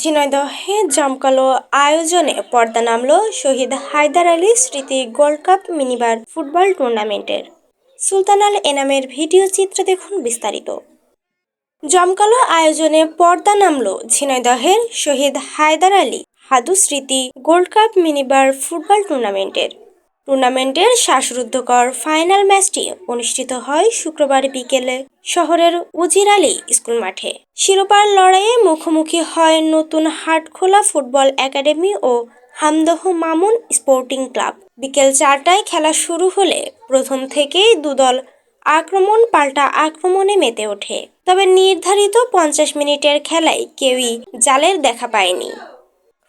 ঝিনাইদহে জমকালো আয়োজনে পর্দা নামল শহীদ হায়দার আলী স্মৃতি গোল্ড কাপ মিনিবার ফুটবল টুর্নামেন্টের। সুলতান আল এনামের ভিডিও চিত্র দেখুন বিস্তারিত। জমকালো আয়োজনে পর্দা নামল ঝিনাইদহের শহীদ হায়দার আলী। হাদু স্মৃতি গোল্ড কাপ মিনিবার ফুটবল টুর্নামেন্টের। টুর্নামেন্টের শ্বাসরুদ্ধকর ফাইনাল ম্যাচটি অনুষ্ঠিত হয় শুক্রবার বিকেলে শহরের উজির আলী স্কুল মাঠে। শিরোপার লড়াইয়ে মুখোমুখি হয় নতুন হাটখোলা ফুটবল একাডেমি ও হামদহ মামুন স্পোর্টিং ক্লাব। বিকেল চারটায় খেলা শুরু হলে প্রথম থেকেই দুদল আক্রমণ পাল্টা আক্রমণে মেতে ওঠে। তবে নির্ধারিত পঞ্চাশ মিনিটের খেলায় কেউই জালের দেখা পায়নি।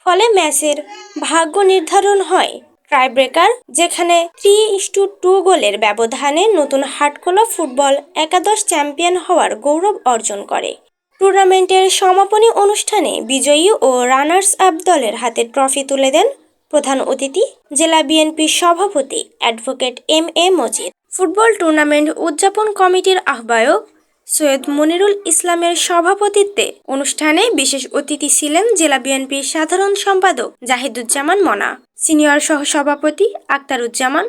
ফলে ম্যাচের ভাগ্য নির্ধারণ হয় ট্রাইব্রেকার যেখানে থ্রি ইস্টু টু গোলের ব্যবধানে নতুন হাটকোলা ফুটবল একাদশ চ্যাম্পিয়ন হওয়ার গৌরব অর্জন করে। টুর্নামেন্টের সমাপনী অনুষ্ঠানে বিজয়ী ও রানার্স আপ দলের হাতে ট্রফি তুলে দেন প্রধান অতিথি, জেলা বিএনপির সভাপতি advocate M A Majid. Football tournament উদযাপন কমিটির আহ্বায়ক সৈয়দ মনিরুল ইসলামের সভাপতিত্বে অনুষ্ঠানে বিশেষ অতিথি ছিলেন জেলা বিএনপির সাধারণ সম্পাদক জাহিদুজ্জামান মনা, সিনিয়র সহসভাপতি আক্তারুজ্জামান,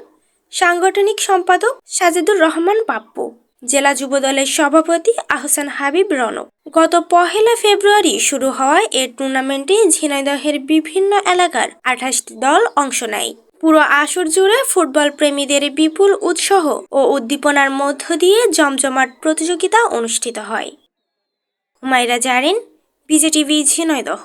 সাংগঠনিক সম্পাদক সাজেদুর রহমান পাপ্পু, জেলা যুবদলের সভাপতি আহসান হাবিব রনক। গত পহেলা ফেব্রুয়ারি শুরু হওয়া এ টুর্নামেন্টে ঝিনাইদহের বিভিন্ন এলাকার আঠাশটি দল অংশ নেয়। পুরো আসর জুড়ে ফুটবল প্রেমীদের বিপুল উৎসাহ ও উদ্দীপনার মধ্য দিয়ে জমজমাট প্রতিযোগিতা অনুষ্ঠিত হয়। হুমায়রা জারিন, বিজেটিভি ঝিনাইদহ।